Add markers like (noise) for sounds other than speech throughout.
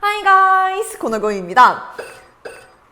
하이 가이스 코너고입니다.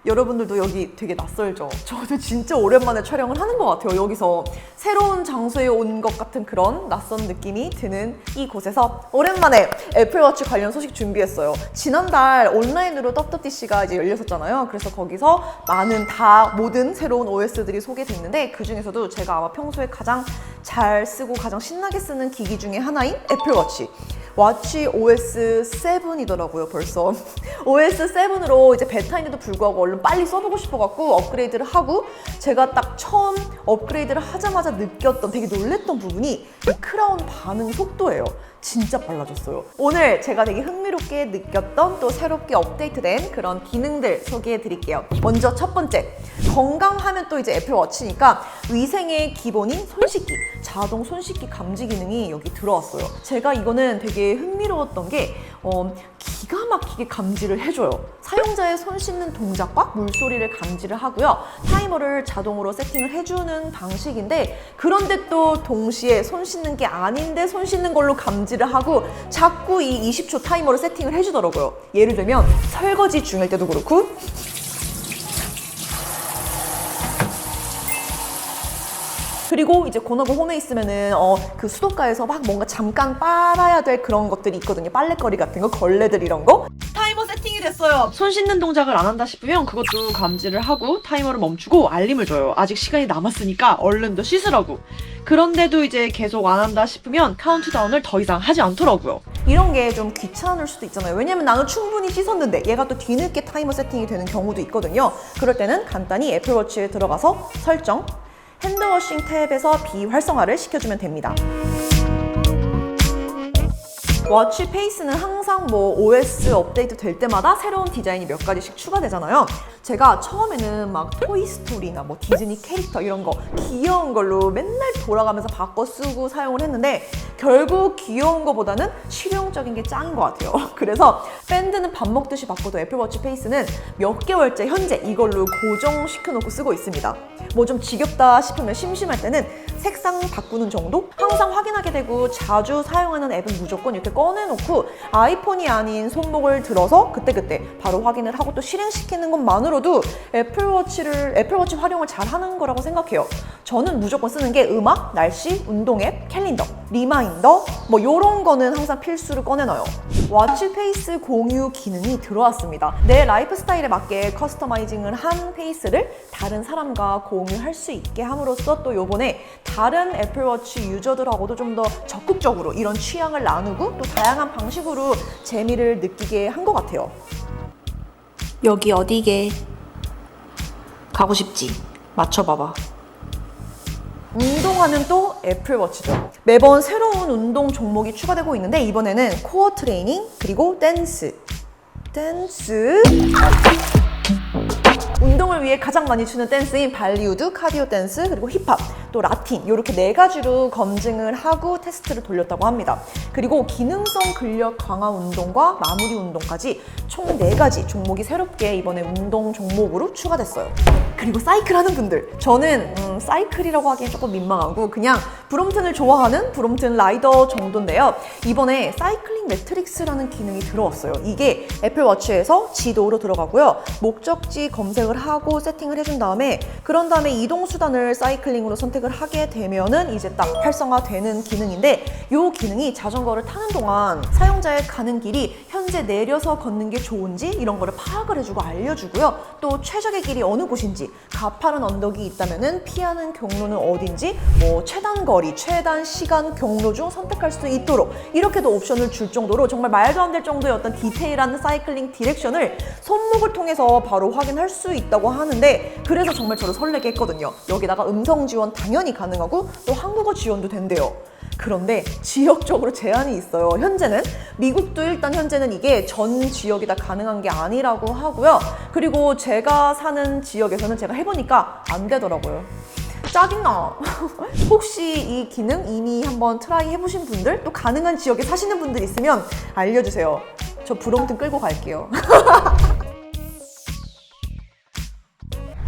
여러분들도 여기 되게 낯설죠? 저도 진짜 오랜만에 촬영을 하는 것 같아요. 여기서 새로운 장소에 온 것 같은 그런 낯선 느낌이 드는 이곳에서 오랜만에 애플워치 관련 소식 준비했어요. 지난달 온라인으로 WWDC가 이제 열렸었잖아요. 그래서 거기서 많은 다 모든 새로운 OS들이 소개됐는데 그 중에서도 제가 아마 평소에 가장 잘 쓰고 가장 신나게 쓰는 기기 중에 하나인 애플워치. 와치 OS 7이더라고요, 벌써. (laughs) OS 7으로 이제 베타인데도 불구하고 얼른 빨리 써보고 싶어갖고 업그레이드를 하고 제가 딱 처음 업그레이드를 하자마자 느꼈던 되게 놀랬던 부분이 이 크라운 반응 속도예요. 진짜 빨라졌어요. 오늘 제가 되게 흥미롭게 느꼈던 또 새롭게 업데이트된 그런 기능들 소개해 드릴게요. 먼저 첫 번째. 건강하면 또 이제 애플워치니까 위생의 기본인 손 씻기, 자동 손 씻기 감지 기능이 여기 들어왔어요. 제가 이거는 되게 흥미로웠던 게 어, 기가 막히게 감지를 해줘요. 사용자의 손 씻는 동작과 물소리를 감지를 하고요. 타이머를 자동으로 세팅을 해주는 방식인데 그런데 또 동시에 손 씻는 게 아닌데 손 씻는 걸로 감지를 하고 자꾸 이 20초 타이머를 세팅을 해주더라고요. 예를 들면 설거지 중일 때도 그렇고 그리고 이제 고나고 홈에 있으면은 어, 그 수도가에서 막 뭔가 잠깐 빨아야 될 그런 것들이 있거든요. 빨래거리 같은 거, 걸레들 이런 거. 타이머 세팅이 됐어요. 손 씻는 동작을 안 한다 싶으면 그것도 감지를 하고 타이머를 멈추고 알림을 줘요. 아직 시간이 남았으니까 얼른 더 씻으라고. 그런데도 이제 계속 안 한다 싶으면 카운트다운을 더 이상 하지 않더라고요. 이런 게 좀 귀찮을 수도 있잖아요. 왜냐면 나는 충분히 씻었는데 얘가 또 뒤늦게 타이머 세팅이 되는 경우도 있거든요. 그럴 때는 간단히 애플워치에 들어가서 설정, 핸드워싱 탭에서 비활성화를 시켜주면 됩니다. 워치 페이스는 항상 뭐 OS 업데이트 될 때마다 새로운 디자인이 몇 가지씩 추가되잖아요. 제가 처음에는 막 토이스토리나 뭐 디즈니 캐릭터 이런 거 귀여운 걸로 맨날 돌아가면서 바꿔 쓰고 사용을 했는데 결국 귀여운 거보다는 실용적인 게 짱인 것 같아요. (laughs) 그래서 밴드는 밥 먹듯이 바꿔도 애플워치 페이스는 몇 개월째 현재 이걸로 고정시켜 놓고 쓰고 있습니다. 뭐 좀 지겹다 싶으면 심심할 때는 색상 바꾸는 정도? 항상 확인하게 되고 자주 사용하는 앱은 무조건 이렇게 꺼내놓고 아이폰이 아닌 손목을 들어서 그때그때 바로 확인을 하고 또 실행시키는 것만으로도 애플워치를, 애플워치 활용을 잘 하는 거라고 생각해요. 저는 무조건 쓰는 게 음악, 날씨, 운동 앱, 캘린더, 리마인더 뭐 이런 거는 항상 필수로 꺼내놔요. 워치 페이스 공유 기능이 들어왔습니다. 내 라이프 스타일에 맞게 커스터마이징을 한 페이스를 다른 사람과 공유할 수 있게 함으로써 또 요번에 다른 애플워치 유저들하고도 좀 더 적극적으로 이런 취향을 나누고 또 다양한 방식으로 재미를 느끼게 한 것 같아요. 여기 어디게? 가고 싶지? 맞춰봐봐. 운동하면 또 애플워치죠. 매번 새로운 운동 종목이 추가되고 있는데 이번에는 코어 트레이닝 그리고 댄스. 댄스. 운동을 위해 가장 많이 추는 댄스인 발리우드, 카디오 댄스, 그리고 힙합, 또 라틴 이렇게 네 가지로 검증을 하고 테스트를 돌렸다고 합니다. 그리고 기능성 근력 강화 운동과 마무리 운동까지 총 네 가지 종목이 새롭게 이번에 운동 종목으로 추가됐어요. 그리고 사이클 하는 분들. 저는 음, 사이클이라고 하기엔 조금 민망하고 그냥 브롬튼을 좋아하는 브롬튼 라이더 정도인데요. 이번에 사이클링 매트릭스라는 기능이 들어왔어요. 이게 애플워치에서 지도로 들어가고요. 목적지 검색을 하고 세팅을 해준 다음에 그런 다음에 이동 수단을 사이클링으로 선택 을 하게 되면은 이제 딱 활성화되는 기능인데 이 기능이 자전거를 타는 동안 사용자의 가는 길이 현재 내려서 걷는 게 좋은지 이런 거를 파악을 해주고 알려주고요. 또 최적의 길이 어느 곳인지 가파른 언덕이 있다면은 피하는 경로는 어딘지 뭐 최단 거리, 최단 시간 경로 중 선택할 수 있도록 이렇게도 옵션을 줄 정도로 정말 말도 안 될 정도의 어떤 디테일한 사이클링 디렉션을 손목을 통해서 바로 확인할 수 있다고 하는데 그래서 정말 저를 설레게 했거든요. 여기다가 음성 지원 당연히 가능하고 또 한국어 지원도 된대요. 그런데 지역적으로 제한이 있어요. 현재는 미국도 일단 현재는 이게 전 지역이 다 가능한 게 아니라고 하고요. 그리고 제가 사는 지역에서는 제가 해보니까 안 되더라고요. 짜증나. (laughs) 혹시 이 기능 이미 한번 트라이 해보신 분들, 또 가능한 지역에 사시는 분들 있으면 알려주세요. 저 브롬튼 끌고 갈게요. (laughs)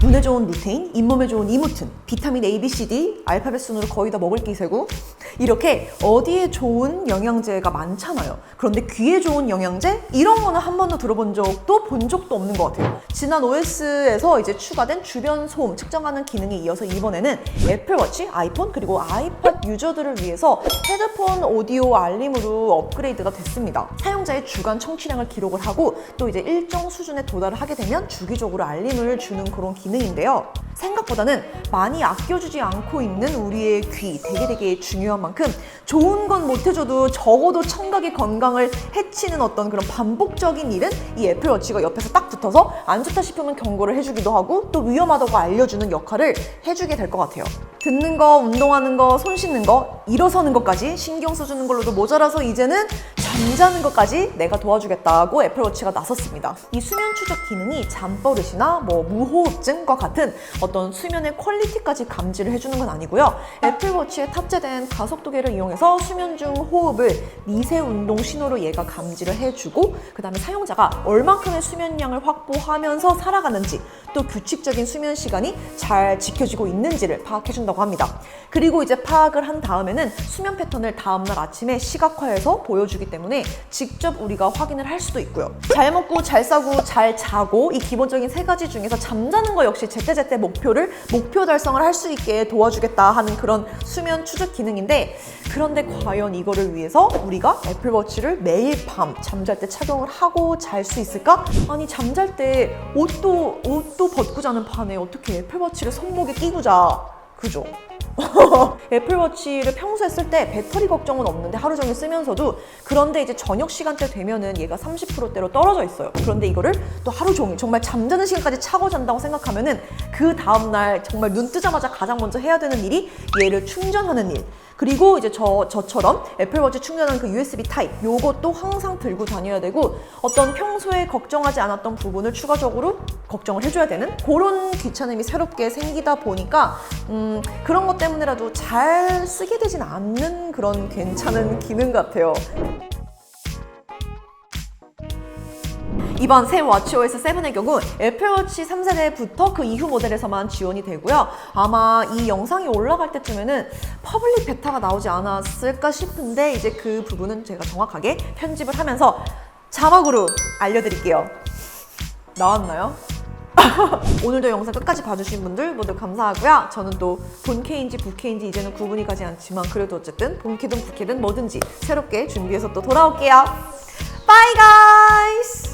눈에 좋은 루테인, 잇몸에 좋은 이무튼, 비타민 A, B, C, D, 알파벳 순으로 거의 다 먹을 기세고 이렇게 어디에 좋은 영양제가 많잖아요. 그런데 귀에 좋은 영양제? 이런 거는 한 번도 들어본 적도 본 적도 없는 것 같아요. 지난 OS에서 이제 추가된 주변 소음 측정하는 기능이 이어서 이번에는 애플워치, 아이폰, 그리고 아이팟 유저들을 위해서 헤드폰 오디오 알림으로 업그레이드가 됐습니다. 사용자의 주간 청취량을 기록을 하고 또 이제 일정 수준에 도달을 하게 되면 주기적으로 알림을 주는 그런 기능인데요. 생각보다는 많이 아껴주지 않고 있는 우리의 귀 되게 되게 중요한 만큼 좋은 건 못해줘도 적어도 청각의 건강을 해치는 어떤 그런 반복적인 일은 이 애플워치가 옆에서 딱 붙어서 안 좋다 싶으면 경고를 해주기도 하고 또 위험하다고 알려주는 역할을 해주게 될 것 같아요. 듣는 거, 운동하는 거, 손 씻는 거, 일어서는 것까지 신경 써주는 걸로도 모자라서 이제는 잠자는 것까지 내가 도와주겠다고 애플워치가 나섰습니다. 이 수면 추적 기능이 잠버릇이나 뭐 무호흡증과 같은 어떤 수면의 퀄리티까지 감지를 해주는 건 아니고요. 애플워치에 탑재된 가속도계를 이용해서 수면 중 호흡을 미세 운동 신호로 얘가 감지를 해주고 그 다음에 사용자가 얼만큼의 수면량을 확보하면서 살아가는지 또 규칙적인 수면 시간이 잘 지켜지고 있는지를 파악해준다 고 합니다. 그리고 이제 파악을 한 다음에는 수면 패턴을 다음날 아침에 시각화해서 보여주기 때문에 직접 우리가 확인을 할 수도 있고요. 잘 먹고 잘 싸고 잘 자고 이 기본적인 세 가지 중에서 잠자는 거 역시 제때제때 목표를 목표 달성을 할 수 있게 도와주겠다 하는 그런 수면 추적 기능인데 그런데 과연 이거를 위해서 우리가 애플워치를 매일 밤 잠잘 때 착용을 하고 잘 수 있을까? 아니 잠잘 때 옷도 옷도 벗고 자는 판에 어떻게 애플워치를 손목에 끼고 자? 그죠? (laughs) 애플워치를 평소에 쓸 때 배터리 걱정은 없는데 하루 종일 쓰면서도 그런데 이제 저녁 시간대 되면은 얘가 30%대로 떨어져 있어요. 그런데 이거를 또 하루 종일 정말 잠자는 시간까지 차고 잔다고 생각하면은 그 다음날 정말 눈 뜨자마자 가장 먼저 해야 되는 일이 얘를 충전하는 일. 그리고 이제 저, 저처럼 애플워치 충전하는 그 USB 타입 요것도 항상 들고 다녀야 되고 어떤 평소에 걱정하지 않았던 부분을 추가적으로 걱정을 해줘야 되는 그런 귀찮음이 새롭게 생기다 보니까 음, 그런 것 때문에라도 잘 쓰게 되진 않는 그런 괜찮은 기능 같아요. 이번 새 워치OS 7의 경우 애플워치 3세대부터 그 이후 모델에서만 지원이 되고요. 아마 이 영상이 올라갈 때쯤에는 퍼블릭 베타가 나오지 않았을까 싶은데 이제 그 부분은 제가 정확하게 편집을 하면서 자막으로 알려드릴게요. 나왔나요? (laughs) 오늘도 영상 끝까지 봐주신 분들 모두 감사하고요. 저는 또 본캐인지 부캐인지 이제는 구분이 가지 않지만 그래도 어쨌든 본캐든 부캐든 뭐든지 새롭게 준비해서 또 돌아올게요. Bye guys!